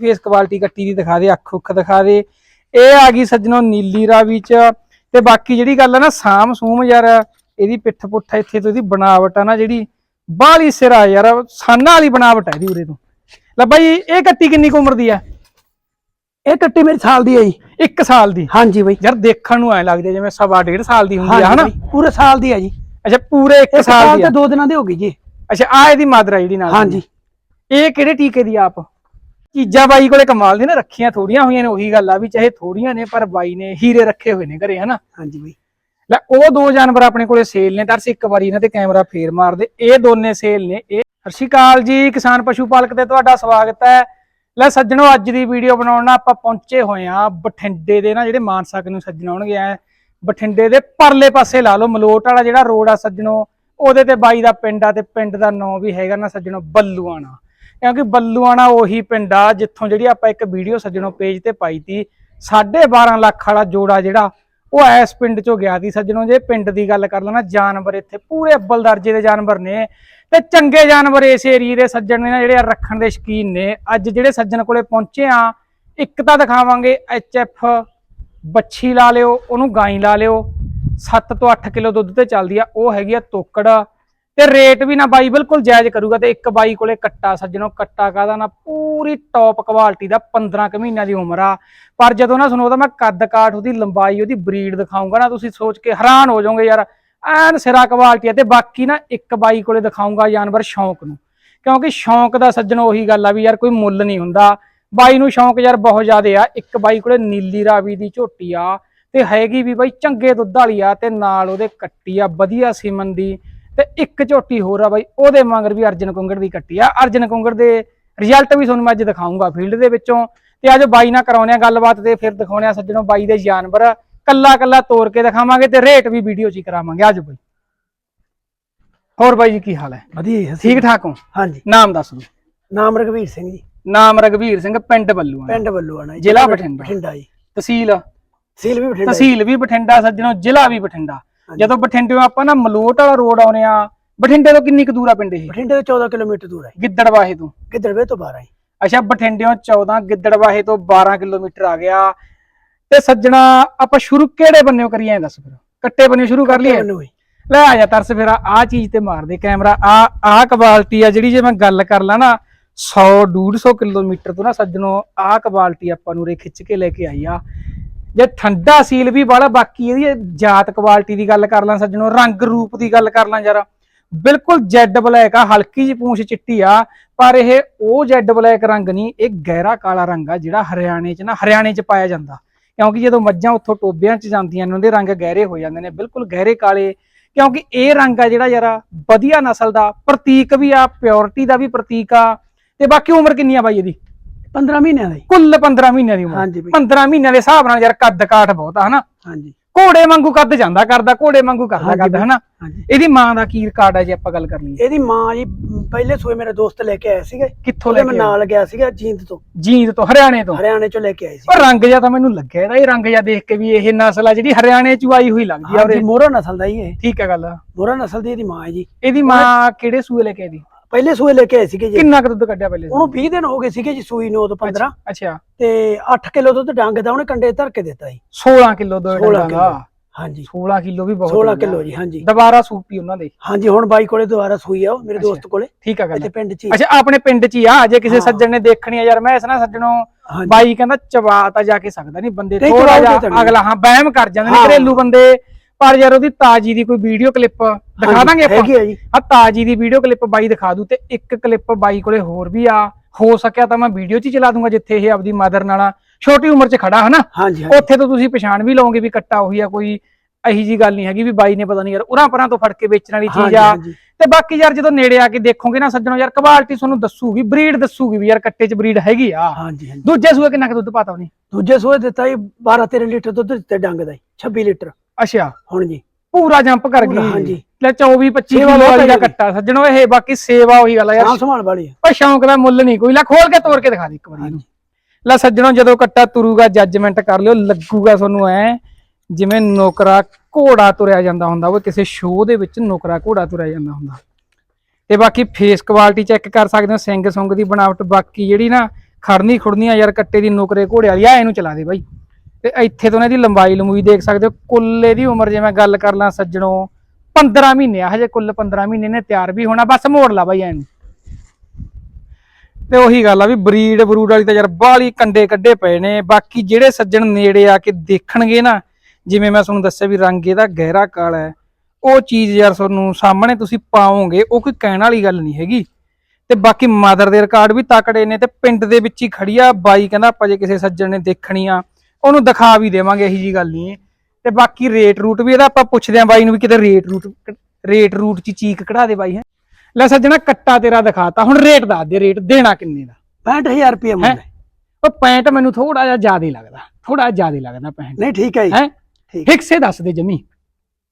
Face quality ਕੱਟੀ ਦੀ ਦਿਖਾ ਦੇ ਅੱਖ ਉੱਖ ਦਿਖਾ ਦੇ। ਇਹ ਆ ਗਈ ਸੱਜਣੋ ਨੀਲੀ ਰਾਵੀ ਚ। ਤੇ ਬਾਕੀ ਜਿਹੜੀ ਗੱਲ ਆ ਨਾ ਸਾਮ ਸੂਮ ਯਾਰ ਇਹਦੀ ਪਿੱਠ ਪੁੱਠ ਇੱਥੇ ਤੋਂ ਇਹਦੀ ਬਣਾਵਟ ਆ ਨਾ ਜਿਹੜੀ ਬਾਹਲੀ ਸਿਰਾ ਯਾਰ ਸਾਨਾ ਵਾਲੀ ਬਣਾਵਟ ਹੈ ਇਹਦੀ ਉਰੇ ਤੋਂ। ਲੈ ਬਾਈ ਇਹ ਕੱਟੀ ਕਿੰਨੀ ਕੁ ਉਮਰ ਦੀ ਆ? ਇਹ ਕੱਟੀ ਮੇਰੇ ਸਾਲ ਦੀ ਹੈ ਜੀ। 1 ਸਾਲ ਦੀ? ਹਾਂਜੀ ਬਈ। ਯਾਰ ਦੇਖਣ ਨੂੰ ਐ ਲੱਗਦੀ ਜਿਵੇਂ ਸਵਾ ਡੇਢ ਸਾਲ ਦੀ ਹੁੰਦੀ ਆ ਹਨਾ? ਪੂਰੇ ਸਾਲ ਦੀ ਹੈ ਜੀ। ਅੱਛਾ ਪੂਰੇ 1 ਇੱਕ ਸਾਲ ਦੀ ਤੇ ਆ। ਦੋ ਦਿਨਾਂ ਦੀ ਹੋ ਗਈ ਜੀ। ਅੱਛਾ ਆ ਇਹਦੀ ਮਾਦਰ ਜਿਹੜੀ ਨਾਲ। ਹਾਂਜੀ। ਇਹ ਕਿਹੜੇ ਟੀਕੇ ਦੀ ਆਪ? ਚੀਜ਼ਾਂ ਬਾਈ ਕੋਲੇ ਕਮਾਲ ਦੀ ਨਾ ਰੱਖੀਆਂ ਥੋੜੀਆਂ ਹੋਈਆਂ ਨੇ ਉਹੀ ਗੱਲ ਆ ਵੀ ਚਾਹੇ ਥੋੜੀਆਂ ਨੇ ਪਰ ਬਾਈ ਨੇ ਹੀਰੇ ਰੱਖੇ ਹੋਏ ਨੇ ਘਰੇ ਹਨਾ? ਹਾਂਜੀ ਬਈ। ਲੈ ਉਹ ਦੋ ਜਾਨਵਰ ਆਪਣੇ ਕੋਲੇ ਸੇਲ ਨੇ ਤਰਸ ਇੱਕ ਵਾਰੀ ਇਹਨਾਂ ਤੇ ਕੈਮਰਾ ਫੇਰ ਮਾਰ ਦੇ ਇਹ ਦੋਨੇ ਸੇਲ ਨੇ ਇਹ ਸਤਿ ਸ਼੍ਰੀ ਅਕਾਲ ਜੀ ਕਿਸਾਨ ਪਸ਼ੂ ਪਾਲਕ ਤੇ ਤੁਹਾਡਾ ਸਵਾਗਤ ਹੈ। ਲੈ ਸੱਜਣੋ ਅੱਜ ਦੀ ਵੀਡੀਓ ਬਣਾਉਣ ਨਾਲ ਆਪਾਂ ਪਹੁੰਚੇ ਹੋਏ ਆ ਬਠਿੰਡੇ ਦੇ ਨਾ ਜਿਹੜੇ ਮਾਨਸਾ ਨੂੰ ਸੱਜਣ ਆਉਣਗੇ ਆ ਬਠਿੰਡੇ ਦੇ ਪਰਲੇ ਪਾਸੇ ਲਾ ਲਓ ਮਲੋਟ ਵਾਲਾ ਜਿਹੜਾ ਰੋਡ ਆ ਸੱਜਣੋ ਉਹਦੇ ਤੇ ਬਾਈ ਦਾ ਪਿੰਡ ਆ ਤੇ ਪਿੰਡ ਦਾ ਨਾਂ ਵੀ ਹੈਗਾ ਨਾ ਸੱਜਣੋ ਬੱਲੂਆਣਾ। ਕਿਉਂਕਿ ਬੱਲੂਆਣਾ ਉਹੀ ਪਿੰਡ ਆ, ਜਿੱਥੋਂ ਜਿਹੜੀ ਆਪਾਂ ਇੱਕ ਵੀਡੀਓ ਸੱਜਣੋ ਪੇਜ ਤੇ ਪਾਈ ਤੀ। 12.5 ਲੱਖ ਵਾਲਾ ਜੋੜਾ ਜਿਹੜਾ, ਉਹ ਐਸ ਪਿੰਡ ਚੋਂ ਗਿਆ ਸੀ ਸੱਜਣੋ। ਜੇ ਪਿੰਡ ਦੀ ਗੱਲ ਕਰ ਲੈਣਾ, ਜਾਨਵਰ ਇੱਥੇ ਪੂਰੇ ਅੱਬਲ ਦਰਜੇ ਦੇ ਜਾਨਵਰ ਨੇ। ਤੇ ਚੰਗੇ ਜਾਨਵਰ ਇਸ ਏਰੀਏ ਦੇ ਸੱਜਣ ਨੇ ਨਾ, ਜਿਹੜੇ ਰੱਖਣ ਦੇ ਸ਼ਕੀਨ ਨੇ। ਅੱਜ ਜਿਹੜੇ ਸੱਜਣ ਕੋਲੇ ਪਹੁੰਚੇ ਆ, ਇੱਕ ਤਾਂ ਦਿਖਾਵਾਂਗੇ ਐਫ, ਬੱਛੀ ਲਾ ਲਿਓ, ਉਹਨੂੰ ਗਾਈ ਲਾ ਲਿਓ। 7 ਤੋਂ 8 ਕਿਲੋ ਦੁੱਧ ਤੇ ਚੱਲਦੀ ਆ, ਉਹ ਹੈਗੀ ਆ ਤੋਕੜ। ਤੇ ਰੇਟ ਵੀ ਨਾ ਬਾਈ ਬਿਲਕੁਲ ਜਾਇਜ਼ ਕਰੂਗਾ ਤੇ ਇੱਕ ਬਾਈ ਕੋਲੇ ਕੱਟਾ ਸੱਜਣੋ, ਕੱਟਾ ਕਾਦਾ ਨਾ? ਪੂਰੀ ਟੌਪ ਕੁਆਲਿਟੀ ਦਾ 15 ਕੁ ਮਹੀਨਿਆਂ ਦੀ ਉਮਰ ਆ। ਪਰ ਜਦੋਂ ਨਾ ਸੁਣੋ ਤਾਂ ਮੈਂ ਕੱਦ ਕਾਠ ਉਹਦੀ ਲੰਬਾਈ, ਉਹਦੀ ਬਰੀਡ ਦਿਖਾਉਂਗਾ ਨਾ, ਤੁਸੀਂ ਸੋਚ ਕੇ ਹੈਰਾਨ ਹੋ ਜਾਓਗੇ ਯਾਰ। ਐਨ ਸਿਰਾ ਕੁਆਲਿਟੀ ਆ ਤੇ ਬਾਕੀ ਨਾ ਇੱਕ ਬਾਈ ਕੋਲੇ ਦਿਖਾਉਂਗਾ ਜਾਨਵਰ ਸ਼ੌਂਕ ਨੂੰ। ਕਿਉਂਕਿ ਸ਼ੌਂਕ ਦਾ ਸੱਜਣ ਉਹੀ ਗੱਲ ਆ ਵੀ ਯਾਰ ਕੋਈ ਮੁੱਲ ਨਹੀਂ ਹੁੰਦਾ। ਬਾਈ ਨੂੰ ਸ਼ੌਂਕ ਯਾਰ ਬਹੁਤ ਜ਼ਿਆਦੇ ਆ। ਇੱਕ ਬਾਈ ਕੋਲੇ ਨੀਲੀ ਰਾਵੀ ਦੀ ਝੋਟੀ ਆ ਤੇ ਹੈਗੀ ਵੀ ਬਾਈ ਚੰਗੇ ਦੁੱਧ ਵਾਲੀ ਆ ਤੇ ਨਾਲ ਉਹਦੇ ਕੱਟੀ ਆ, ਵਧੀਆ ਸੀਮਨ ਦੀ। ਤੇ ਇੱਕ ਝੋਟੀ ਹੋਰ ਆ ਬਾਈ ਉਹਦੇ ਮਗਰ ਵੀ ਅਰਜਨ ਕੁੰਗੜ ਦੀ ਕੱਟੀ ਆ। ਅਰਜਨ ਕੁੰਗੜ ਦੇ ਰਿਜ਼ਲਟ ਵੀ ਤੁਹਾਨੂੰ ਮੈਂ ਅੱਜ ਦਿਖਾਉਂਗਾ ਫੀਲਡ ਦੇ ਵਿੱਚੋਂ। ਤੇ ਅੱਜ ਬਾਈ ਨਾਲ ਕਰਾਉਣੇ ਆ ਗੱਲਬਾਤ ਤੇ ਫਿਰ ਦਿਖਾਉਣੇ ਆ ਸੱਜਣੋ ਬਾਈ ਦੇ ਜਾਨਵਰ। ਕੱਲਾ ਕੱਲਾ ਤੋੜ ਕੇ ਦਿਖਾਵਾਂਗੇ ਤੇ ਰੇਟ ਵੀ ਵੀਡੀਓ 'ਚ ਹੀ ਕਰਾਵਾਂਗੇ। ਅੱਜ ਬਾਈ। ਹੋਰ ਬਾਈ ਜੀ ਕੀ ਹਾਲ ਹੈ? ਵਧੀਆ ਠੀਕ ਠਾਕ ਹੋ? ਹਾਂਜੀ। ਨਾਮ ਦੱਸ ਦਿਓ। ਨਾਮ ਰਘਵੀਰ ਸਿੰਘ ਜੀ। ਨਾਮ ਰਗਵੀਰ ਸਿੰਘ ਪਿੰਡ ਬੱਲੂਆਂ ਪਿੰਡ ਵੱਲੋਆਣਾ ਜੀ। ਜ਼ਿਲ੍ਹਾ ਬਠਿੰਡਾ। ਬਠਿੰਡਾ ਜੀ। ਤਹਿਸੀਲ? ਸੀਲ ਵੀ ਬਠਿੰਡਾ। ਤਹਿਸੀਲ ਵੀ ਬਠਿੰਡਾ ਸੱਜਣੋ ਜ਼ਿਲ੍ਹਾ ਵੀ ਬਠਿੰਡਾ। ਜਦੋਂ ਬਠਿੰਡਿਓਂ ਆਪਾਂ ਨਾ ਮਲੋਟ ਵਾਲਾ ਰੋਡ ਆਉਨੇ ਆ ਬਠਿੰਡੇ ਤੋਂ ਕਿੰਨੀ ਕੁ ਦੂਰ ਆ ਪਿੰਡ ਇਹ? ਬਠਿੰਡੇ ਤੋਂ 14 ਕਿਲੋਮੀਟਰ ਦੂਰ ਹੈ ਗਿੱਦੜਵਾਹੇ ਤੋਂ। ਕਿਧਰਵੇ ਤੋਂ 12 ਹੈ ਅੱਛਾ ਬਠਿੰਡਿਓਂ 14 ਗਿੱਦੜਵਾਹੇ ਤੋਂ 12 ਕਿਲੋਮੀਟਰ ਆ ਗਿਆ। ਤੇ ਸੱਜਣਾ ਆਪਾਂ ਸ਼ੁਰੂ ਕਿਹੜੇ ਬੰਨਿਓ ਕਰੀਏ ਐਂ ਦੱਸ ਫਿਰ। ਕੱਟੇ ਬੰਨਿਓ ਸ਼ੁਰੂ ਕਰ ਲਈਏ? ਲੈ ਆ ਜਾ ਤਰਸ ਫਿਰ ਆ ਚੀਜ਼ ਤੇ ਮਾਰ ਦੇ ਕੈਮਰਾ। ਆ ਆ ਕੁਆਲਿਟੀ ਆ ਜਿਹੜੀ ਜੇ ਮੈਂ ਗੱਲ ਕਰ ਲਾਂ ਨਾ 100 150 ਕਿਲੋਮੀਟਰ ਤੋਂ ਨਾ ਸੱਜਣੋ ਆ ਕੁਆਲਿਟੀ ਆਪਾਂ ਨੂੰ ਰੇ ਖਿੱਚ ਕੇ ਲੈ ਕੇ ਆਈ ਆ। ਜੇ ਠੰਡਾ ਸੀਲ ਵੀ ਵਾਲਾ, ਬਾਕੀ ਇਹਦੀ ਜਾਤ ਕੁਆਲਿਟੀ ਦੀ ਗੱਲ ਕਰ ਲਾਂ ਸੱਜਣੋ, ਰੰਗ ਰੂਪ ਦੀ ਗੱਲ ਕਰ ਲਾਂ ਯਾਰ ਬਿਲਕੁਲ ਜੈਡ ਬਲੈਕ ਆ, ਹਲਕੀ ਜਿਹੀ ਪੂੰਛ ਚਿੱਟੀ ਆ, ਪਰ ਇਹ ਉਹ ਜੈਡ ਬਲੈਕ ਰੰਗ ਨਹੀਂ, ਇਹ ਗਹਿਰਾ ਕਾਲਾ ਰੰਗ ਆ ਜਿਹੜਾ ਹਰਿਆਣੇ 'ਚ ਨਾ, ਹਰਿਆਣੇ 'ਚ ਪਾਇਆ ਜਾਂਦਾ। ਕਿਉਂਕਿ ਜਦੋਂ ਮੱਝਾਂ ਉੱਥੋਂ ਟੋਬਿਆਂ 'ਚ ਜਾਂਦੀਆਂ ਨੇ, ਉਹਦੇ ਰੰਗ ਗਹਿਰੇ ਹੋ ਜਾਂਦੇ ਨੇ, ਬਿਲਕੁਲ ਗਹਿਰੇ ਕਾਲੇ। ਕਿਉਂਕਿ ਇਹ ਰੰਗ ਆ ਜਿਹੜਾ ਯਾਰ ਵਧੀਆ ਨਸਲ ਦਾ, ਪ੍ਰਤੀਕ ਵੀ ਆ ਪਿਓਰਿਟੀ ਦਾ ਵੀ ਪ੍ਰਤੀਕ ਆ, ਤੇ ਬਾਕੀ ਉਮਰ ਕਿੰਨੀ ਆ ਬਾਈ ਇਹਦੀ? 15 ਮਹੀਨਿਆਂ ਦਾ ਜੀ ਕੁੱਲ 15 ਮਹੀਨਿਆਂ ਦੀ ਉਮਰ। ਹਾਂਜੀ ਬਈ। 15 ਮਹੀਨਿਆਂ ਦੇ ਹਿਸਾਬ ਨਾਲ ਯਾਰ ਕੱਦ ਕਾਠ ਬਹੁਤ ਆ ਹਨਾ? ਹਾਂਜੀ। ਘੋੜੇ ਵਾਂਗੂ ਕੱਦ ਜਾਂਦਾ ਕਰਦਾ ਘੋੜੇ ਵਾਂਗੂ ਕਰਦਾ ਹਾਂਜੀ ਕੱਦ। ਹਨਾ? ਹਾਂਜੀ। ਇਹਦੀ ਮਾਂ ਦਾ ਕੀ ਰਿਕਾਰਡ ਹੈ ਜੇ ਆਪਾਂ ਗੱਲ ਕਰ ਲਈਏ ਇਹਦੀ ਮਾਂ ਜੀ ਪਹਿਲੇ ਸੂਏ ਮੇਰੇ ਦੋਸਤ ਲੈ ਕੇ ਆਏ ਸੀਗੇ। ਕਿੱਥੋਂ ਉਹਦੇ ਲੈ ਮੈਂ ਕੇ ਨਾਲ ਗਿਆ ਸੀਗਾ ਜੀਂਦ ਤੋਂ। ਜੀਂਦ ਤੋਂ ਹਰਿਆਣੇ ਤੋਂ? ਹਰਿਆਣੇ ਚੋਂ ਲੈ ਕੇ ਆਏ ਸੀ। ਪਰ ਰੰਗ ਜਿਹਾ ਤਾਂ ਮੈਨੂੰ ਲੱਗਿਆ ਇਹਦਾ ਇਹ ਰੰਗ ਜਿਹਾ ਦੇਖ ਕੇ ਵੀ ਇਹ ਨਸਲ ਆ ਜਿਹੜੀ ਹਰਿਆਣੇ ਚ ਆਈ ਹੋਈ ਲੱਗਦੀ ਆ ਹਾਂਜੀ ਉਰੇ। ਮੋਹਰਾ ਨਸਲ ਦਾ ਹੀ ਇਹ। ਠੀਕ ਹੈ ਗੱਲ। ਮੋਹਰਾ ਨਸਲ ਦੀ ਇਹਦੀ ਮਾਂ ਹੈ ਜੀ। ਇਹਦੀ ਮਾਂ ਕਿਹੜੇ ਸੂਏ ਲੈ ਕੇ ਆਈ ਦੀ? ਪਹਿਲੇ ਸੂਏ ਲੈ ਕੇ ਆਏ ਸੀਗੇ ਜੀ ਕਿੰਨਾ ਕੁ ਦੁੱਧ ਕੱਢਿਆ ਪਹਿਲੇ ਉਹਨੂੰ 20 ਦਿਨ ਹੋ ਗਏ ਸੀਗੇ ਜੀ ਸੂਈ ਨੂੰ ਉਦੋਂ 15 ਅੱਛਾ ਤੇ 8 ਕਿਲੋ ਦੁੱਧ ਡੰਗ ਦਾ ਉਹਨੇ ਕੰਡੇ ਧਰ ਕੇ ਦਿੱਤਾ ਜੀ 16 ਕਿਲੋ ਦੁੱਧ 16 ਦਾ ਹਾਂਜੀ 16 ਕਿਲੋ ਵੀ ਬਹੁਤ 16 ਹੋ ਗਿਆ। ਕਿਲੋ ਜੀ ਹਾਂਜੀ ਦੁਬਾਰਾ ਸੂਪੀ ਉਹਨਾਂ ਦੇ ਹਾਂਜੀ ਹੁਣ ਬਾਈ ਕੋਲੇ ਦੁਬਾਰਾ ਸੂਈ ਆ ਉਹ ਮੇਰੇ। ਦੋਸਤ ਕੋਲੇ ਠੀਕ ਆ ਗੱਲ ਪਿੰਡ 'ਚ। ਅੱਛਾ ਆਪਣੇ ਪਿੰਡ ਚ ਹੀ ਆ ਜੇ ਕਿਸੇ। ਸੱਜਣ ਨੇ ਦੇਖਣੀ ਆ ਯਾਰ ਮੈਂ ਇਸ ਨਾ ਸੱਜਣੋਂ ਬਾਈ ਕਹਿੰਦਾ ਚਬਾ ਤਾਂ ਜਾ ਕੇ ਸਕਦਾ ਨਹੀਂ ਬੰਦੇ ਥੋੜਾ ਜਿਹਾ। ਅਗਲਾ ਹਾਂ ਵਹਿਮ ਕਰ ਜਾਂਦੇ ਨੇ। ਘਰੇਲੂ ਬੰਦੇ ਪਰ ਯਾਰ ਉਹਦੀ ਤਾਜੀ ਦੀ ਕੋਈ ਵੀਡੀਓ ਕਲਿੱਪ ਦਿਖਾ ਦਾਂਗੇ ਆਪਾਂ। ਹੈਗੀ ਆ ਜੀ। ਆ ਤਾਜੀ ਦੀ ਵੀਡੀਓ ਕਲਿੱਪ ਬਾਈ ਦਿਖਾ ਦੂ ਤੇ ਇੱਕ ਕਲਿੱਪ ਬਾਈ ਕੋਲੇ ਹੋਰ ਵੀ ਆ। ਹੋ ਸਕਿਆ ਤਾਂ ਮੈਂ ਵੀਡੀਓ 'ਚ ਹੀ ਚਲਾ ਦੂੰਗਾ ਜਿੱਥੇ ਇਹ ਆਪਦੀ ਮਦਰ ਨਾਲ ਛੋਟੀ ਉਮਰ 'ਚ ਖੜਾ ਹਨਾ? ਉੱਥੇ ਤੋਂ ਤੁਸੀਂ ਪਛਾਣ ਵੀ ਲਓਗੇ ਵੀ ਕੱਟਾ ਉਹੀ ਆ ਕੋਈ ਇਹੀ ਜੀ ਗੱਲ ਨਹੀਂ ਹੈਗੀ ਵੀ ਬਾਈ ਨੇ ਪਤਾ ਨਹੀਂ ਯਾਰ ਉਰਾਂ ਪਰਾਂ ਤੋਂ ਫੜ ਕੇ ਵੇਚਣ ਵਾਲੀ ਚੀਜ਼ ਆ। ਤੇ ਬਾਕੀ ਯਾਰ ਜਦੋਂ ਨੇੜੇ ਆ ਕੇ ਦੇਖੋਗੇ ਨਾ ਸੱਜਣੋ ਯਾਰ ਕੁਆਲਿਟੀ ਤੁਹਾਨੂੰ ਦੱਸੂਗੀ ਬਰੀਡ ਦੱਸੂਗੀ ਵੀ ਯਾਰ ਕੱਟੇ 'ਚ ਬਰੀਡ ਹੈਗੀ ਆ। ਹਾਂਜੀ ਹਾਂਜੀ। ਦੂਜੇ ਸੂਏ ਕਿੰਨਾ ਕੁ ਦੁੱਧ ਪਾਤਾ ਉਹਨੇ? ਦੂਜੇ ਸੂਏ ਦਿੱਤਾ ਜੀ 12 13 ਲੀਟਰ ਦੁੱਧ ਦਿੱਤੇ ਡੰਗ ਦਾ ਜੀ 26 ਲੀਟਰ। ਅੱਛਾ। ਹੁਣ ਜੀ। ਪੂਰਾ ਜੰਪ ਕਰ ਗਈ। ਹਾਂਜੀ। ਲੈ 24 25 ਸੇਵਾ ਕਿਲੋ ਵਾਲੀ ਦਾ। ਕੱਟਾ ਸੱਜਣੋ ਇਹ ਬਾਕੀ ਸੇਵਾ ਉਹੀ ਗੱਲ ਆ ਯਾਰ। ਸਾਂਭ ਸੰਭਾਲ ਵਾਲੀ ਆ। ਪਰ ਸ਼ੌਂਕ ਦਾ ਮੁੱਲ ਨਹੀਂ ਕੋਈ। ਲੈ ਖੋਲ ਕੇ ਤੋੜ ਕੇ ਦਿਖਾ ਦੇ ਇੱਕ ਵਾਰੀ ਇਹਨੂੰ। ਲੈ ਸੱਜਣੋ ਜਦੋਂ ਕੱਟਾ ਤੁਰੂਗਾ ਜੱਜਮੈਂਟ ਕਰ ਲਿਓ ਲੱਗੂਗਾ ਤੁਹਾਨੂੰ ਐ ਜਿਵੇਂ ਨੌਕਰਾ ਘੋੜਾ ਤੁਰਿਆ ਜਾਂਦਾ ਹੁੰਦਾ। ਉਹ ਕਿਸੇ ਸ਼ੋਅ ਦੇ ਵਿੱਚ ਨੌਕਰਾ ਘੋੜਾ ਤੁਰਿਆ ਜਾਂਦਾ ਹੁੰਦਾ। ਤੇ ਬਾਕੀ ਫੇਸ ਕੁਆਲਿਟੀ ਚੈੱਕ ਕਰ ਸਕਦੇ ਹੋ ਸਿੰਗ ਸੁੰਗ ਦੀ ਬਣਾਵਟ। ਬਾਕੀ ਜਿਹੜੀ ਨਾ ਖੜਨੀ ਖੁੜਨੀਆਂ ਯਾਰ ਕੱਟੇ ਦੀ ਨੁਕਰੇ ਘੋੜੇ ਵਾਲੀ ਆ ਇਹਨੂੰ ਚਲਾ ਦੇ ਬਾਈ। ਤੇ ਇੱਥੇ ਤੋਂ ਨਾ ਇਹਦੀ ਲੰਬਾਈ ਲੰਬੂਈ ਦੇਖ ਸਕਦੇ ਹੋ। ਕੁੱਲ ਇਹਦੀ ਉਮਰ ਜੇ ਮੈਂ ਗੱਲ ਕਰ ਲਾਂ ਸੱਜਣੋ 15 ਮਹੀਨੇ ਆ, ਹਜੇ ਕੁੱਲ 15 ਮਹੀਨੇ ਨੇ, ਤਿਆਰ ਵੀ ਹੋਣਾ, ਬਸ ਮੋੜ ਲਾ ਬਾਈ ਐਨ। ਤੇ ਉਹੀ ਗੱਲ ਆ ਵੀ ਬਰੀਡ ਬਰੂਡ ਵਾਲੀ ਤਾਂ ਯਾਰ ਬਾਹਲੀ ਕੰਡੇ ਕੱਢੇ ਪਏ ਨੇ, ਬਾਕੀ ਜਿਹੜੇ ਸੱਜਣ ਨੇੜੇ ਆ ਕੇ ਦੇਖਣਗੇ ਨਾ, ਜਿਵੇਂ ਮੈਂ ਤੁਹਾਨੂੰ ਦੱਸਿਆ ਵੀ ਰੰਗ ਇਹਦਾ ਗਹਿਰਾ ਕਾਲਾ ਹੈ, ਉਹ ਚੀਜ਼ ਯਾਰ ਤੁਹਾਨੂੰ ਸਾਹਮਣੇ ਤੁਸੀਂ ਪਾਓਗੇ, ਉਹ ਕੋਈ ਕਹਿਣ ਵਾਲੀ ਗੱਲ ਨਹੀਂ ਹੈਗੀ। ਤੇ ਬਾਕੀ ਮਦਰ ਦੇ ਰਿਕਾਰਡ ਵੀ ਤਕੜੇ ਨੇ ਤੇ ਪਿੰਡ ਦੇ ਵਿੱਚ ਹੀ ਖੜੀ ਆ, ਬਾਈ ਕਹਿੰਦਾ ਆਪਾਂ ਜੇ ਕਿਸੇ ਸੱਜਣ ਨੇ ਦੇਖਣੀ ਆ ਉਹਨੂੰ ਦਿਖਾ ਵੀ ਦੇਵਾਂਗੇ ਇਹੀ ਜੀ ਗੱਲ ਨਹੀਂ ਤੇ ਬਾਕੀ ਰੇਟ ਰੂਟ ਵੀ ਇਹਦਾ ਆਪਾਂ ਪੁੱਛਦੇ ਆਂ ਬਾਈ ਨੂੰ ਵੀ ਕਿਤੇ ਰੇਟ ਰੂਟ ਰੇਟ ਰੂਟ ਚ ਚੀਕ ਕਢਾ ਦੇ ਬਾਈ ਹੈ। ਲੈ ਸੱਜਣਾ ਕੱਟਾ ਤੇਰਾ ਦਿਖਾਤਾ ਹੁਣ ਰੇਟ ਦੱਸ ਦੇ ਰੇਟ ਦੇਣਾ ਕਿੰਨੇ ਦਾ? 65000 ਰੁਪਏ ਮੁੱਲ ਹੈਂ? ਉਹ ਪੈਂਟ ਮੈਨੂੰ ਥੋੜਾ ਜਿਹਾ ਜ਼ਿਆਦਾ ਲੱਗਦਾ ਥੋੜਾ ਜ਼ਿਆਦਾ ਲੱਗਦਾ ਪੈਂਟ ਨਹੀਂ ਠੀਕ ਹੈ ਜੀ। ਹੈ? ਠੀਕ। ਫਿਕਸੇ ਦੱਸ ਦੇ ਜਮੀ।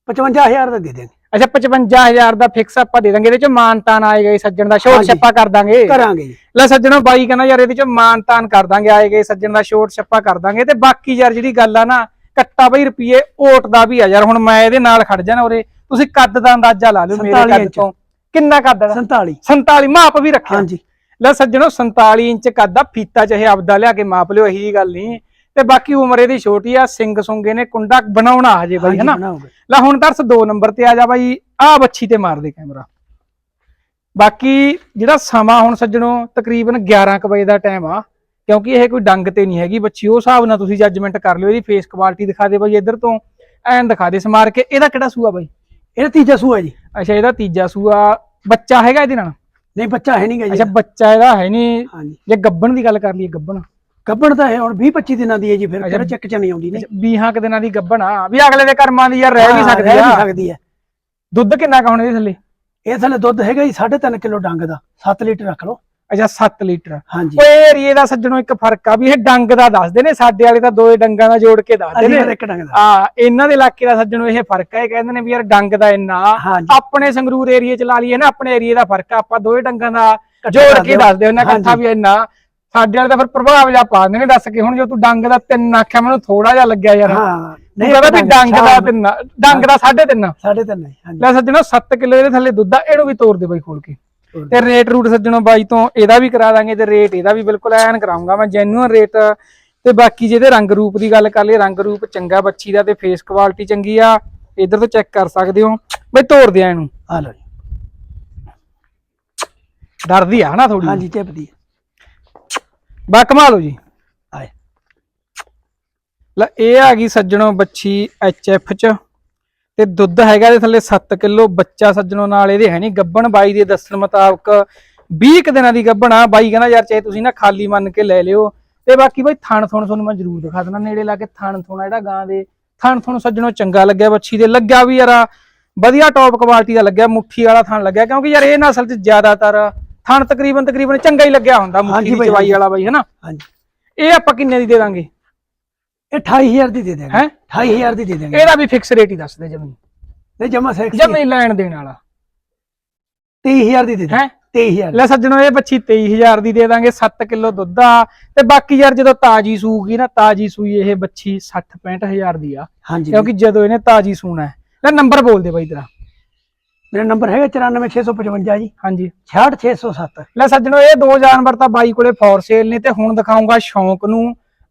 55000 ਦਾ ਦੇ ਦੇਣਗੇ ਅੱਛਾ 55000 ਦਾ ਫਿਕਸ ਆਪਾਂ ਦੇ ਦਾਂਗੇ ਇਹਦੇ ਚ ਮਾਨਤਾਨ ਆਏਗਾ ਜੀ ਸੱਜਣ ਦਾ ਸ਼ੋਰ ਹਾਂਜੀ। ਛੱਪਾ ਕਰ ਦਾਂਗੇ। ਕਰਾਂਗੇ ਲੈ ਸੱਜਣੋ ਬਾਈ ਕਹਿੰਦਾ ਯਾਰ ਇਹਦੇ ਚ ਮਾਨਤਾਨ ਕਰ ਦਾਂਗੇ ਆਏਗੇ ਸੱਜਣ ਦਾ ਸ਼ੋਰ ਛੱਪਾ ਕਰ ਦਾਂਗੇ। ਤੇ ਬਾਕੀ ਯਾਰ ਜਿਹੜੀ ਗੱਲ ਆ ਨਾ ਕੱਟਾ ਬਈ ਰੁਪਏ ਓਟ ਦਾ ਵੀ ਆ ਯਾਰ ਹੁਣ ਮੈਂ ਇਹਦੇ ਨਾਲ ਖੜ ਜਾਣਾ ਉਰੇ। ਤੁਸੀਂ ਕੱਦ ਦਾ ਅੰਦਾਜ਼ਾ ਲਾ ਲਿਓ ਮੇਰੇ 47 ਕੱਦ। ਤੋਂ। ਕਿੰਨਾ ਕੱਦ ਦਾ 47 47 ਮਾਪ ਵੀ ਰੱਖਿਆ। ਹਾਂਜੀ। ਲੈ ਸੱਜਣੋ 47 ਇੰਚ ਕੱਦ ਦਾ ਫੀਤਾ ਚਾਹੇ ਆਪਦਾ ਲਿਆ ਕੇ ਮਾਪ ਲਿਓ ਇਹੀ ਗੱਲ ਨਹੀਂ। ਤੇ ਬਾਕੀ ਉਮਰ ਇਹਦੀ ਛੋਟੀ ਆ ਸਿੰਘ ਸੁੰਗੇ ਨੇ ਕੁੰਡਾ ਬਣਾਉਣਾ ਹਜੇ ਬਾਈ ਹਨਾ? ਲੈ ਹੁਣ ਤਰਸ 2 ਨੰਬਰ ਤੇ ਆ ਜਾ ਬਾਈ ਆ ਬੱਚੀ ਤੇ ਮਾਰ ਦੇ ਕੈਮਰਾ। ਬਾਕੀ ਜਿਹੜਾ ਸਮਾਂ ਹੁਣ ਸੱਜਣੋ ਤਕਰੀਬਨ 11 ਕੁ ਵਜੇ ਦਾ ਟਾਈਮ ਆ ਕਿਉਂਕਿ ਇਹ ਕੋਈ ਡੰਗ ਤੇ ਨਹੀਂ ਹੈਗੀ ਬੱਚੀ ਉਹ ਹਿਸਾਬ ਨਾਲ ਤੁਸੀਂ ਜੱਜਮੈਂਟ ਕਰ ਲਿਓ ਇਹਦੀ ਫੇਸ ਕੁਆਲਿਟੀ ਦਿਖਾ ਦੇ ਬਾਈ ਇੱਧਰ ਤੋਂ ਐਨ ਦਿਖਾ ਦੇ ਸਮਾਰ ਕੇ ਇਹਦਾ ਕਿਹੜਾ ਸੂਆ ਬਾਈ? ਇਹ ਤੀਜਾ ਸੂਆ ਜੀ। ਅੱਛਾ ਇਹਦਾ ਤੀਜਾ ਸੂਆ ਬੱਚਾ ਹੈਗਾ ਇਹਦੇ ਨਾਲ? ਨਹੀਂ ਬੱਚਾ ਹੈ ਨਹੀਂਗਾ ਅੱਛਾ ਜੀ ਬੱਚਾ ਇਹਦਾ ਹੈ ਨਹੀਂ ਜੇ ਗੱਬਣ ਦੀ ਗੱਲ ਕਰ ਲਈਏ ਗੱਬਣ। ਗੱਬਣ ਤਾਂ ਹੈ ਹੁਣ 20 25 ਦਿਨਾਂ ਦੀ ਹੈ ਜੀ ਫਿਰ। ਕਿਹੜਾ ਚੱਕ ਚ ਨਹੀਂ ਆਉਂਦੀ ਨਹੀਂ ਅੱਛਾ, ਵੀਹਾਂ ਕੁ ਦਿਨਾਂ ਦੀ ਗੱਬਣ ਆ। ਵੀ ਅਗਲੇ ਦੇ ਕਰਮਾਂ ਦੀ ਯਾਰ ਰਹਿ ਵੀ ਹਾਂ, ਸਕਦੀ ਰਹਿ ਵੀ ਆ। ਸਕਦੀ ਹੈ। ਦੁੱਧ ਕਿੰਨਾ ਕੁ ਹੁਣ ਇਹਦੇ ਥੱਲੇ? ਇਹ ਥੱਲੇ ਦੁੱਧ ਹੈਗਾ ਜੀ 3.5 ਕਿਲੋ ਡੰਗ ਦਾ 7 ਲੀਟਰ ਰੱਖ ਲਓ। ਅੱਛਾ 7 ਲੀਟਰ। ਹਾਂਜੀ। ਓਏ ਏਰੀਏ ਦਾ ਸੱਜਣੋਂ ਇੱਕ ਫ਼ਰਕ ਆ ਵੀ ਇਹ ਡੰਗ ਦਾ ਦੱਸਦੇ ਨੇ ਸਾਡੇ ਵਾਲੇ ਤਾਂ ਦੋਏ ਡੰਗਾਂ ਦਾ ਜੋੜ ਕੇ ਦੱਸਦੇ ਨੇ। ਇੱਕ ਡੰਗ ਦਾ। ਆ ਇਹਨਾਂ ਦੇ ਇਲਾਕੇ ਦਾ ਸੱਜਣੋਂ ਇਹ ਫ਼ਰਕ ਹੈ ਇਹ ਕਹਿੰਦੇ ਨੇ ਵੀ ਯਾਰ ਡੰਗ ਦਾ ਇੰਨਾ। ਆਪਣੇ ਸੰਗਰੂਰ ਏਰੀਏ ਚ ਲਾ ਲਈਏ ਨਾ ਆਪਣੇ ਏਰੀਏ ਦਾ ਫ਼ਰਕ ਆ ਆਪਾਂ ਦੋਏ ਡੰਗਾਂ ਦਾ ਜੋੜ ਕੇ। ਦੱਸਦੇ ਉਹਨਾਂ ਇਕੱਠਾ। ਵੀ ਇੰਨਾ। ਸਾਡੇ ਵਾਲੇ ਤਾਂ ਫਿਰ ਪ੍ਰਭਾਵ ਜਾ ਪਾ ਦਿੰਦੇ ਨੇ ਦੱਸ ਕੇ ਹੁਣ ਜੋ ਤੂੰ ਡੰਗ ਦਾ ਤਿੰਨ ਆਖਿਆ ਮੈਨੂੰ ਥੋੜਾ ਜਿਹਾ ਲੱਗਿਆ ਯਾਰ। ਹਾਂ ਨਹੀਂ ਵੀ ਡੰਗ ਦਾ ਤਿੰਨ ਡੰਗ ਦਾ ਹਾਂਜੀ। ਲੈ ਸੱਜਣੋ 7 ਕਿਲੋ ਇਹਦੇ ਥੱਲੇ ਦੁੱਧ ਆ ਇਹਨੂੰ ਵੀ ਤੋੜ ਦੇ ਬਾਈ ਖੋਲ ਕੇ। ਤੇ ਰੇਟ ਰੂਟ ਸੱਜਣੋ ਬਾਈ ਤੋਂ ਇਹਦਾ ਵੀ ਕਰਾ ਦਾਂਗੇ ਤੇ ਰੇਟ ਇਹਦਾ ਵੀ ਬਿਲਕੁਲ ਐਨ ਕਰਾਉਂਗਾ ਮੈਂ ਜੈਨੂਅਨ ਰੇਟ। ਤੇ ਬਾਕੀ ਜਿਹਦੇ ਰੰਗ ਰੂਪ ਦੀ ਗੱਲ ਕਰ ਲਈ ਰੰਗ ਰੂਪ ਚੰਗਾ ਬੱਚੀ ਦਾ ਤੇ ਫੇਸ ਕੁਆਲਿਟੀ ਚੰਗੀ ਆ ਇਧਰ ਤੋਂ ਚੈੱਕ ਕਰ ਸਕਦੇ ਹੋ। ਬਈ ਤੋੜ ਦਿਆਂ ਇਹਨੂੰ। ਆ ਲਓ ਡਰਦੀ ਆ ਹਨਾ ਥੋੜੀ ਹਾਂਜੀ ਚਿਪਦੀ ਹੈ ਬਾ ਕਮਾ ਲਓ ਜੀ। ਆਏ। ਲੈ ਇਹ ਆ ਗਈ ਸੱਜਣੋ ਬੱਚੀ ਐਚ ਐਫ ਚ ਤੇ ਦੁੱਧ ਹੈਗਾ ਇਹਦੇ ਥੱਲੇ 7 ਕਿਲੋ ਬੱਚਾ ਸੱਜਣੋ ਨਾਲ ਇਹਦੇ ਹੈ ਨਹੀਂ ਗੱਬਣ ਬਾਈ ਦੇ ਦੱਸਣ ਮੁਤਾਬਕ 20 ਕੁ ਦਿਨਾਂ ਦੀ ਗੱਬਣ ਆ। ਬਾਈ ਕਹਿੰਦਾ ਯਾਰ ਚਾਹੇ ਤੁਸੀਂ ਨਾ ਖਾਲੀ ਮੰਨ ਕੇ ਲੈ ਲਿਓ। ਤੇ ਬਾਕੀ ਬਾਈ ਥਣ ਥਣ ਤੁਹਾਨੂੰ ਮੈਂ ਜ਼ਰੂਰ ਦਿਖਾ ਦੇਣਾ ਨੇੜੇ ਲਾ ਕੇ ਥਣ ਥੋਣਾ ਜਿਹੜਾ ਗਾਂ ਦੇ। ਥਣ ਥਣ ਸੱਜਣੋ ਚੰਗਾ ਲੱਗਿਆ ਬੱਚੀ ਦੇ। ਲੱਗਿਆ ਵੀ ਯਾਰ ਵਧੀਆ ਟੌਪ ਕੁਆਲਿਟੀ ਦਾ ਲੱਗਿਆ। ਮੁੱਠੀ ਵਾਲਾ ਥਣ ਲੱਗਿਆ। ਕਿਉਂਕਿ ਯਾਰ ਇਹ ਨਸਲ ਚ ਜ਼ਿਆਦਾਤਰ ਥਣ ਤਕਰੀਬਨ ਤਕਰੀਬਨ ਚੰਗਾ ਹੀ ਲੱਗਿਆ ਹੁੰਦਾ ਮੁੱਠੀ ਦੀ ਚਵਾਈ। ਵਾਲਾ ਬਾਈ ਹਨਾ? ਹਾਂਜੀ। ਇਹ ਆਪਾਂ ਕਿੰਨੇ ਦੀ ਦੇ ਦਾਂਗੇ? ਇਹ 28000 ਦੀ ਦੇ ਦੇਣਗੇ ਹੈਂ? 28000 ਦੀ ਦੇ ਦੇਣਗੇ ਇਹਦਾ ਵੀ ਫਿਕਸ ਰੇਟ ਹੀ ਦੱਸ ਦੇ ਜਮੀ ਨਹੀਂ ਜਮਾ ਸੈਕਸ ਜਮੀ ਲੈਣ ਦੇਣ ਵਾਲਾ। 23000 ਦੀ ਦੇ ਦੇ ਹੈ? 23000 ਲੈ ਸੱਜਣੋ ਇਹ ਬੱਚੀ 23000 ਦੀ ਦੇ ਦਾਂਗੇ 7 ਕਿਲੋ ਦੁੱਧ ਆ। ਤੇ ਬਾਕੀ ਯਾਰ ਜਦੋਂ ਤਾਜੀ ਸੂਗੀ ਨਾ ਤਾਜੀ ਸੂਈ ਇਹ ਬੱਚੀ 60 65000 ਦੀ ਆ। ਕਿਉਂਕਿ ਜਦੋਂ ਇਹਨੇ ਤਾਜੀ ਸੂਣਾ ਹੈ। ਲੈ ਨੰਬਰ ਬੋਲ ਦੇ ਬਾਈ ਤੇਰਾ। ਮੇਰਾ ਨੰਬਰ ਹੈਗਾ 94655 ਜੀ। ਹਾਂਜੀ। 66607 ਲੈ ਸੱਜਣੋ ਇਹ ਦੋ ਜਾਨਵਰ ਤਾਂ ਬਾਈ ਕੋਲੇ ਫੋਰ ਸੇਲ ਨੇ ਤੇ ਹੁਣ ਦਿਖਾਉਂਗਾ ਸ਼ੌਂਕ ਨੂੰ।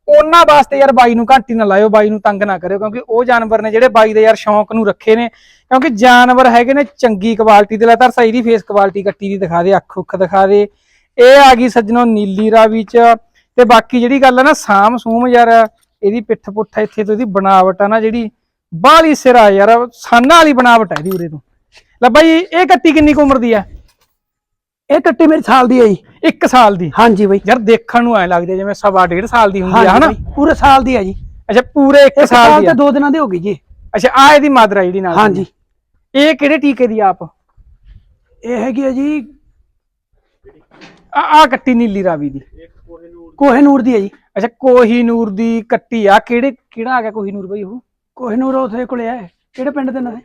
ਉਹਨਾਂ ਵਾਸਤੇ ਯਾਰ ਬਾਈ ਨੂੰ ਘੱਟ ਹੀ ਨਾ ਲਾਇਓ ਬਾਈ ਨੂੰ ਤੰਗ ਨਾ ਕਰਿਓ ਕਿਉਂਕਿ ਉਹ ਜਾਨਵਰ ਨੇ ਜਿਹੜੇ ਬਾਈ ਦੇ ਯਾਰ ਸ਼ੌਂਕ ਨੂੰ ਰੱਖੇ ਨੇ। ਕਿਉਂਕਿ ਜਾਨਵਰ ਹੈਗੇ ਨੇ ਚੰਗੀ ਕੁਆਲਿਟੀ ਦੇ ਲੈ ਤਾਂ ਸਹੀ ਦੀ ਫੇਸ ਕੁਆਲਿਟੀ ਕੱਟੀ ਦੀ ਦਿਖਾ ਦੇ ਅੱਖ ਉੱਖ ਦਿਖਾ ਦੇ। ਇਹ ਆ ਗਈ ਸੱਜਣੋ ਨੀਲੀ ਰਾਵੀ ਚ। ਤੇ ਬਾਕੀ ਜਿਹੜੀ ਗੱਲ ਆ ਨਾ ਸਾਮ ਸੂਮ ਯਾਰ ਇਹਦੀ ਪਿੱਠ ਪੁੱਠ ਇੱਥੇ ਤੋਂ ਇਹਦੀ ਬਣਾਵਟ ਆ ਨਾ ਜਿਹੜੀ ਬਾਹਲੀ ਸਿਰਾ ਯਾਰ ਸਾਨਾ ਵਾਲੀ ਬਣਾਵਟ ਹੈ ਇਹਦੀ ਉਰੇ ਤੋਂ। ਲੈ ਬਾਈ ਇਹ ਕੱਟੀ ਕਿੰਨੀ ਕੁ ਉਮਰ ਦੀ ਆ? ਇਹ ਕੱਟੀ ਮੇਰੀ ਸਾਲ ਦੀ ਹੈ ਜੀ। 1 ਸਾਲ ਦੀ? ਹਾਂਜੀ ਬਈ। ਯਾਰ ਦੇਖਣ ਨੂੰ ਐ ਲੱਗਦੀ ਆ ਜਿਵੇਂ ਸਵਾ ਡੇਢ ਸਾਲ ਦੀ ਹੁੰਦੀ ਆ ਹਨਾ? ਪੂਰੇ ਸਾਲ ਦੀ ਹੈ ਜੀ। ਅੱਛਾ ਪੂਰੇ 1 ਇੱਕ ਸਾਲ ਦੀ ਤੇ ਆ। ਦੋ ਦਿਨਾਂ ਦੀ ਹੋ ਗਈ ਜੀ। ਅੱਛਾ ਆ ਇਹਦੀ ਮਾਦਰ ਆ ਜਿਹੜੀ ਨਾਲ। ਹਾਂਜੀ। ਇਹ ਕਿਹੜੇ ਟੀਕੇ ਦੀ ਆ ਆਪ? ਇਹ ਹੈਗੀ ਹੈ ਜੀ ਆ ਆ ਕੱਟੀ ਨੀਲੀ ਰਾਵੀ ਦੀ। ਕੋਹਨੂਰ ਦੀ ਹੈ ਜੀ। ਅੱਛਾ ਕੋਹੀਨੂਰ ਦੀ ਕੱਟੀ ਆ। ਕਿਹੜੇ ਕਿਹੜਾ ਆ ਗਿਆ ਕੋਹੀਨੂਰ ਬਈ ਉਹ? ਕੋਹਨੂਰ ਉਥੇ ਕੋਲੇ ਹੈ ਕਿਹੜੇ ਪਿੰਡ ਦੇ ਨਾਲ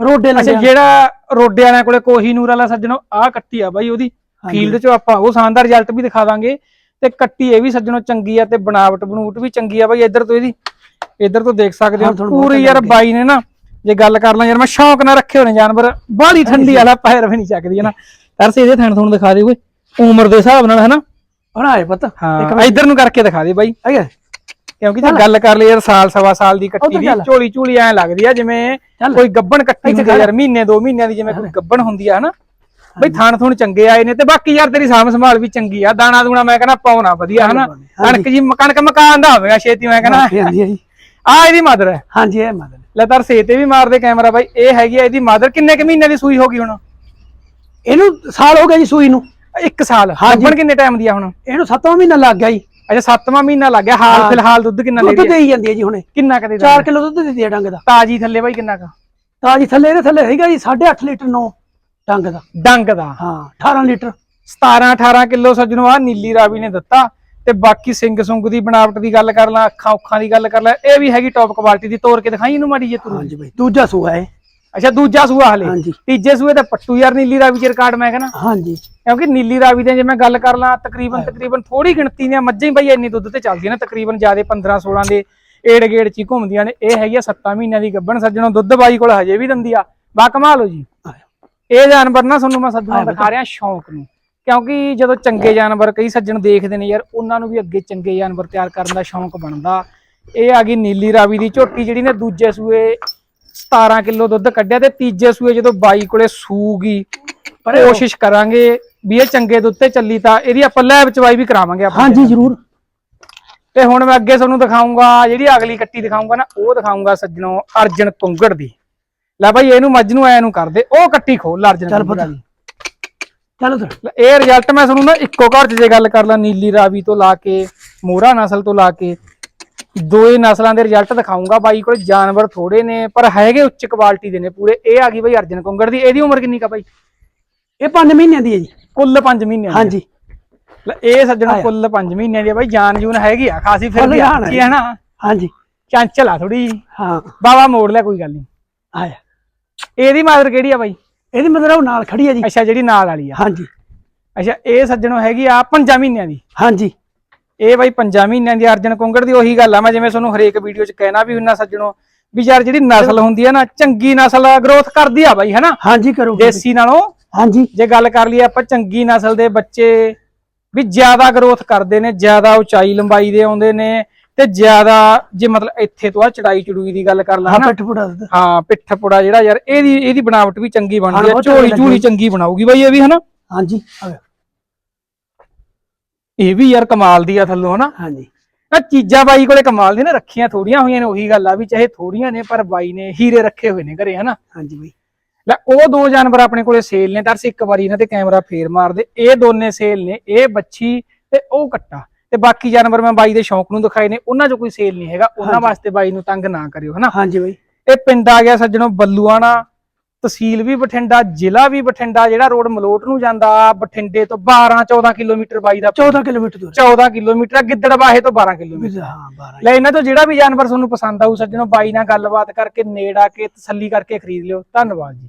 ਰੋਡੇ ਅੱਛਾ ਲੱਗਿਆ ਜਿਹੜਾ ਰੋਡੇ ਵਾਲਿਆਂ ਕੋਲੇ ਕੋਹੀਨੂਰ ਵਾਲਾ ਸੱਜਣੋ ਆ ਕੱਟੀ ਆ ਬਾਈ ਉਹਦੀ। ਹਾਂਜੀ। ਫੀਲਡ 'ਚ ਆਪਾਂ ਉਹ ਸ਼ਾਨਦਾਰ ਰਿਜ਼ਲਟ ਵੀ ਦਿਖਾ ਦਾਂਗੇ। ਤੇ ਕੱਟੀ ਇਹ ਵੀ ਸੱਜਣੋ ਚੰਗੀ ਆ ਤੇ ਬਣਾਵਟ ਬਣੂਟ ਵੀ ਚੰਗੀ ਆ ਬਾਈ। ਇੱਧਰ ਤੋਂ ਇਹਦੀ ਇੱਧਰ ਤੋਂ ਦੇਖ ਸਕਦੇ ਹੋ ਹਾਂ, ਤੁਹਾਨੂੰ ਬਹੁਤ ਪੂਰੀ ਯਾਰ ਬਾਈ ਨੇ ਨਾ ਜੇ ਗੱਲ ਕਰ ਲਾਂ ਯਾਰ ਮੈਂ ਸ਼ੌਂਕ ਨਾਲ ਰੱਖੇ ਹੋਣੇ ਜਾਨਵਰ। ਬਾਹਲੀ ਠੰਡੀ ਵਾਲਾ ਪੈਰ ਵੀ ਨਹੀਂ ਚੱਕਦੀ ਹੈ ਨਾ। ਤਰਸ ਇਹਦੇ ਥਣ ਤੁਹਾਨੂੰ ਦਿਖਾ ਦੇ ਓਏ ਉਮਰ ਦੇ ਹਿਸਾਬ ਨਾਲ ਹਨਾ ਬਣਾਏ ਪੁੱਤ। ਹਾਂ ਇਧਰ ਨੂੰ ਕਰਕੇ ਦਿਖਾ ਦੇ ਬਾਈ। ਹੈਗਾ। ਕਿਉਂਕਿ ਜੇ ਗੱਲ ਕਰ ਲਈ ਯਾਰ ਸਾਲ ਸਵਾ ਸਾਲ ਦੀ ਕੱਟੀ ਦੀ। ਝੋਲੀ ਝੂਲੀ ਐ ਲੱਗਦੀ ਆ ਜਿਵੇਂ। ਕੋਈ ਗੱਬਣ ਕੱਟੀ ਹੁੰਦੀ। ਯਾਰ ਮਹੀਨੇ ਦੋ ਮਹੀਨਿਆਂ ਦੀ ਜਿਵੇਂ ਕੋਈ ਗੱਬਣ ਹੁੰਦੀ ਆ ਹਨਾ? ਬਈ ਥਣ ਥੁਣ ਚੰਗੇ ਆਏ ਨੇ ਤੇ ਬਾਕੀ ਯਾਰ ਤੇਰੀ ਸਾਂਭ ਸੰਭਾਲ ਵੀ ਚੰਗੀ ਆ ਦਾਣਾ ਦੂਣਾ ਮੈਂ ਕਹਿੰਦਾ ਪਾਉਣਾ ਵਧੀਆ ਹਨਾ। ਕਣਕ ਜੀ ਕਣਕ ਮਕਾਨ ਦਾ ਹੋਵੇਗਾ ਛੇਤੀ ਮੈਂ ਕਹਿੰਦਾ। ਹਾਂਜੀ ਹਾਂਜੀ ਆ ਇਹਦੀ ਮਦਰ ਹੈ। ਹਾਂਜੀ ਇਹ ਮਦਨ ਲੈ ਤਾਰ ਸੇ ਤੇ ਵੀ ਮਾਰਦੇ ਕੈਮਰਾ ਬਾਈ ਇਹ ਹੈਗੀ ਆ ਇਹਦੀ ਮਦਰ। ਕਿੰਨੇ ਕੁ ਮਹੀਨਿਆਂ ਦੀ ਸੂਈ ਹੋ ਗਈ ਹੁਣ? ਇਹਨੂੰ ਸਾਲ ਹੋ ਗਿਆ ਜੀ ਸੂਈ ਨੂੰ। ਇੱਕ ਸਾਲ। ਹਾਂਜੀ। ਗੱਬਣ ਕਿੰਨੇ ਟਾਈਮ ਦੀ ਆ ਹੁਣ? ਇਹਨੂੰ 7ਵਾਂ ਮਹੀਨਾ ਲੱਗ ਗਿਆ ਜੀ। ਅੱਛਾ ਸੱਤਵਾਂ ਮਹੀਨਾ ਲੱਗ ਗਿਆ। ਹਾਲ। ਫਿਲਹਾਲ ਦੁੱਧ ਕਿੰਨਾ ਦੁੱਧ ਰਹੀ ਹੈ ਦੇਈ ਜਾਂਦੀ ਹੈ ਜੀ ਹੁਣੇ। ਕਿੰਨਾ ਕਦੇ 4 ਕਿਲੋ ਦੁੱਧ ਦਿੱਤੀ ਹੈ ਡੰਗ ਦਾ। ਤਾਜੀ ਥੱਲੇ ਬਾਈ ਕਿੰਨਾ ਕਾ? ਤਾਜੀ ਥੱਲੇ ਇਹਦੇ ਥੱਲੇ ਹੈਗਾ ਜੀ 8.5 ਲੀਟਰ ਨੋ ਡੰਗ ਦਾ। ਡੰਗ ਦਾ। ਹਾਂ 18 ਲੀਟਰ। 17 18 ਕਿਲੋ ਸੱਜਣੋ ਆ ਨੀਲੀ ਰਾਵੀ ਨੇ ਦਿੱਤਾ। ਤੇ ਬਾਕੀ ਸਿੰਘ ਸੁੰਗ ਦੀ ਬਣਾਵਟ ਦੀ ਗੱਲ ਕਰ ਲਾਂ ਅੱਖਾਂ ਉੱਖਾਂ ਦੀ ਗੱਲ ਕਰ ਲਾਂ ਇਹ ਵੀ ਹੈਗੀ ਟੌਪ ਕੁਆਲਿਟੀ ਦੀ। ਤੋੜ ਕੇ ਦਿਖਾਈ ਇਹਨੂੰ ਮਾੜੀ ਜੇ ਤਰੂ। ਹਾਂਜੀ ਬਈ ਦੂਜਾ ਸੂਆ ਹੈ ਅੱਛਾ ਦੂਜਾ ਸੂਆ ਹਲੇ। ਹਾਂਜੀ। ਤੀਜੇ ਸੂਏ ਤਾਂ ਪੱਟੂ ਯਾਰ ਨੀਲੀ ਰਾਵੀ ਚ ਰਿਕਾਰਡ ਮੈਂ ਕਹਿੰਦਾ। ਹਾਂਜੀ। ਕਿਉਂਕਿ ਨੀਲੀ ਰਾਵੀ ਦੇ ਜੇ ਮੈਂ ਗੱਲ ਕਰ ਲਾਂ ਤਕਰੀਬਨ ਤਕਰੀਬਨ ਥੋੜੀ ਗਿਣਤੀ ਦੀਆਂ ਮੱਝਾਂ ਹੀ ਬਈ ਇੰਨੀ ਦੁੱਧ ਤੇ ਚੱਲਦੀਆਂ ਨੇ ਤਕਰੀਬਨ ਜਿਆਦੇ 15 16 ਦੇ ਏੜ ਗੇੜ ਚ ਘੁੰਮਦੀਆਂ ਨੇ। ਇਹ ਹੈਗੀ ਆ 7 ਮਹੀਨਿਆਂ ਦੀ ਗੱਭਣ ਸੱਜਣੋ ਦੁੱਧ ਬਾਈ ਕੋਲ ਹਜੇ ਵੀ ਦਿੰਦੀ ਆ। ਬਾ ਕਮਾਲ ਹੋ ਜੀ। ਇਹ ਜਾਨਵਰ ਨਾ ਤੁਹਾਨੂੰ ਮੈਂ ਸੱਜਣੋਂ। ਦਿਖਾ ਰਿਹਾ ਸ਼ੌਂਕ ਨੂੰ। ਕਿਉਂਕਿ ਜਦੋਂ ਚੰਗੇ ਜਾਨਵਰ ਕਈ ਸੱਜਣ ਦੇਖਦੇ ਨੇ ਯਾਰ ਉਹਨਾਂ ਨੂੰ ਵੀ ਅੱਗੇ ਚੰਗੇ ਜਾਨਵਰ ਤਿਆਰ ਕਰਨ ਦਾ ਸ਼ੌਂਕ ਬਣਦਾ। ਇਹ ਆ ਗਈ ਨੀਲੀ ਰਾਵੀ ਦੀ ਝੋਟੀ ਜਿਹੜੀ ਨੇ ਦੂਜੇ ਸੂਏ 17 ਕਿਲੋ ਦੁੱਧ ਕੱਢਿਆ ਤੇ ਤੀਜੇ ਸੂਏ ਜਦੋਂ ਬਾਈ ਕੋਲੇ ਸੂਗੀ ਪਰ ਕੋਸ਼ਿਸ਼ ਕਰਾਂਗੇ ਵੀ ਇਹ ਚੰਗੇ ਦੁੱਧ ਤੇ ਚੱਲੀ ਤਾਂ ਇਹਦੀ ਆਪਾਂ ਲੈ ਵਿਚਵਾਈ ਵੀ ਕਰਾਵਾਂਗੇ ਆਪਾਂ ਹਾਂਜੀ ਜ਼ਰੂਰ। ਤੇ ਹੁਣ ਮੈਂ ਅੱਗੇ ਤੁਹਾਨੂੰ ਦਿਖਾਉਂਗਾ ਜਿਹੜੀ ਅਗਲੀ ਕੱਟੀ ਦਿਖਾਉਂਗਾ ਨਾ ਉਹ ਦਿਖਾਉਂਗਾ ਸੱਜਣੋ ਅਰਜਨ ਕੁੰਗੜ ਦੀ। ਲੈ ਬਾਈ ਇਹਨੂੰ ਮੱਝ ਨੂੰ ਐ ਨੂੰ ਕਰਦੇ ਉਹ ਕੱਟੀ ਖੋਲ ਅਰਜਨ ਚੱਲ ਪੁੱਤ। ਚਲੋ ਲੈ ਇਹ ਰਿਜ਼ਲਟ ਮੈਂ ਤੁਹਾਨੂੰ ਨਾ ਇੱਕੋ ਘਰ 'ਚ ਜੇ ਗੱਲ ਕਰ ਲਾਂ ਨੀਲੀ ਰਾਵੀ ਤੋਂ ਲਾ ਕੇ ਮੋਹਰਾ ਨਸਲ ਤੋਂ ਲਾ ਕੇ ਦੋਏ ਨਸਲਾਂ ਦੇ ਰਿਜ਼ਲਟ ਦਿਖਾਉਂਗਾ ਬਾਈ ਕੋਲ ਜਾਨਵਰ ਥੋੜੇ ਨੇ ਪਰ ਹੈਗੇ ਉੱਚ ਕੁਆਲਿਟੀ ਦੇ ਨੇ ਪੂਰੇ। ਇਹ ਆ ਗਈ ਬਾਈ ਅਰਜਨ ਕੁੰਗੜ ਦੀ। ਇਹਦੀ ਉਮਰ ਕਿੰਨੀ ਕਾ ਬਾਈ? ਇਹ 5 ਮਹੀਨਿਆਂ ਦੀ ਹੈ ਜੀ। ਕੁੱਲ 5 ਮਹੀਨਿਆਂ ਦੀ ਹਾਂਜੀ। ਲੈ ਇਹ ਸੱਜਣਾ। ਕੁੱਲ 5 ਮਹੀਨਿਆਂ ਦੀ ਆ ਬਾਈ। ਜਾਨ ਜੂਨ ਹੈਗੀ ਆ ਖਾਸੀ ਫਿਰ ਵੀ ਹੈ ਨਾ ਹਾਂਜੀ। ਚੰਚਲ ਆ ਥੋੜੀ ਹਾਂ। ਬਾਵਾ ਮੋੜ ਲਿਆ ਕੋਈ ਗੱਲ ਨਹੀਂ ਆਇਆ। ਇਹਦੀ ਮਾਦਰ ਕਿਹੜੀ ਆ ਬਾਈ? ਇਹਦੀ ਮਤਲਬ ਉਹ ਨਾਲ ਖੜੀ ਹੈ ਜੀ। ਅੱਛਾ ਜਿਹੜੀ ਨਾਲ ਵਾਲੀ ਆ। ਹਾਂਜੀ। ਅੱਛਾ ਇਹ ਸੱਜਣੋ ਹੈਗੀ ਆ 5 ਮਹੀਨਿਆਂ ਦੀ। ਹਾਂਜੀ। ਇਹ ਬਾਈ 5 ਮਹੀਨਿਆਂ ਦੀ ਅਰਜਨ ਕੁੰਗੜ ਦੀ ਉਹੀ ਗੱਲ ਆ ਮੈਂ ਜਿਵੇਂ ਤੁਹਾਨੂੰ ਹਰੇਕ ਵੀਡੀਓ 'ਚ ਕਹਿਣਾ ਵੀ ਉਹਨਾਂ ਸੱਜਣੋ ਵੀ ਯਾਰ ਜਿਹੜੀ ਨਸਲ ਹੁੰਦੀ ਆ ਨਾ ਚੰਗੀ ਨਸਲ ਗਰੋਥ ਕਰਦੀ ਆ ਬਾਈ ਹੈਨਾ? ਹਾਂਜੀ ਕਰੂਗੀ ਦੇਸੀ ਨਾਲੋਂ ਹਾਂਜੀ। ਜੇ ਗੱਲ ਕਰ ਲਈਏ ਆਪਾਂ ਚੰਗੀ ਨਸਲ ਦੇ ਬੱਚੇ ਵੀ ਜ਼ਿਆਦਾ ਗਰੋਥ ਕਰਦੇ ਨੇ ਜ਼ਿਆਦਾ ਉਚਾਈ ਲੰਬਾਈ ਦੇ ਆਉਂਦੇ ਨੇ ਤੇ ਜ਼ਿਆਦਾ ਜੇ ਮਤਲਬ ਇੱਥੇ ਤੋਂ ਆ ਚੜਾਈ ਚੜੂਈ ਦੀ ਗੱਲ ਕਰ ਲਾ ਹਾਂ ਹਨਾ? ਪਿੱਠ ਪੁੜਾ ਦੁੱਧ ਹਾਂ ਪਿੱਠ ਪੁੜਾ ਜਿਹੜਾ ਯਾਰ ਇਹਦੀ ਇਹਦੀ ਬਣਾਵਟ ਵੀ ਚੰਗੀ ਬਣਦੀ ਹਾਂ, ਝੋਲੀ ਝੂਲੀ। ਚੰਗੀ ਬਣਾਉਗੀ ਬਾਈ ਇਹ ਵੀ ਹਨਾ? ਹਾਂਜੀ। ਇਹ ਵੀ ਯਾਰ ਕਮਾਲ ਦੀ ਆ ਥੱਲੋਂ ਹਨਾ? ਹਾਂਜੀ। ਆ ਚੀਜ਼ਾਂ ਬਾਈ ਕੋਲੇ ਕਮਾਲ ਦੀ ਨੇ ਰੱਖੀਆਂ ਥੋੜੀਆਂ ਹੋਈਆਂ ਨੇ ਉਹੀ ਗੱਲ ਆ ਵੀ ਚਾਹੇ ਥੋੜੀਆਂ ਨੇ ਪਰ ਬਾਈ ਨੇ ਹੀਰੇ ਰੱਖੇ ਹੋਏ ਨੇ ਘਰੇ ਹਨਾ? ਹਾਂਜੀ ਬਈ। ਲੈ ਉਹ ਦੋ ਜਾਨਵਰ ਆਪਣੇ ਕੋਲੇ ਸੇਲ ਨੇ ਦਰਸ ਇੱਕ ਵਾਰੀ ਇਹਨਾਂ ਤੇ ਕੈਮਰਾ ਫੇਰ ਮਾਰਦੇ ਇਹ ਦੋਨੇ ਸੇਲ ਨੇ ਇਹ ਬੱਚੀ ਤੇ ਉਹ ਕੱਟਾ। ਤੇ ਬਾਕੀ ਜਾਨਵਰ ਮੈਂ ਬਾਈ ਦੇ ਸ਼ੌਂਕ ਨੂੰ ਦਿਖਾਏ ਨੇ ਉਹਨਾਂ 'ਚ ਕੋਈ ਸੇਲ ਨਹੀਂ ਹੈਗਾ ਉਹਨਾਂ। ਵਾਸਤੇ ਬਾਈ ਨੂੰ ਤੰਗ ਨਾ ਕਰਿਓ ਹਨਾ? ਹਾਂਜੀ ਬਈ। ਇਹ ਪਿੰਡ ਆ ਗਿਆ ਸੱਜਣੋ ਬੱਲੂਆਣਾ ਤਹਿਸੀਲ ਵੀ ਬਠਿੰਡਾ ਜ਼ਿਲ੍ਹਾ ਵੀ ਬਠਿੰਡਾ ਜਿਹੜਾ ਰੋਡ ਮਲੋਟ ਨੂੰ ਜਾਂਦਾ ਬਠਿੰਡੇ ਤੋਂ 12 14 ਕਿਲੋਮੀਟਰ ਬਾਈ ਦਾ 14 ਕਿਲੋਮੀਟਰ ਦੂਰ 14 ਕਿਲੋਮੀਟਰ ਆ, ਗਿੱਦੜਬਾਹੇ ਤੋਂ 12 ਕਿਲੋਮੀਟਰ। ਹਾਂ 12 ਲੈ ਇਹਨਾਂ ਤੋਂ ਜਿਹੜਾ ਵੀ ਜਾਨਵਰ ਤੁਹਾਨੂੰ ਪਸੰਦ ਆਊ ਸੱਜਣੋ ਬਾਈ ਨਾਲ ਗੱਲਬਾਤ ਕਰਕੇ ਨੇੜ ਆ ਕੇ ਤਸੱਲੀ ਕਰਕੇ ਖਰੀਦ ਲਿਓ। ਧੰਨਵਾਦ ਜੀ।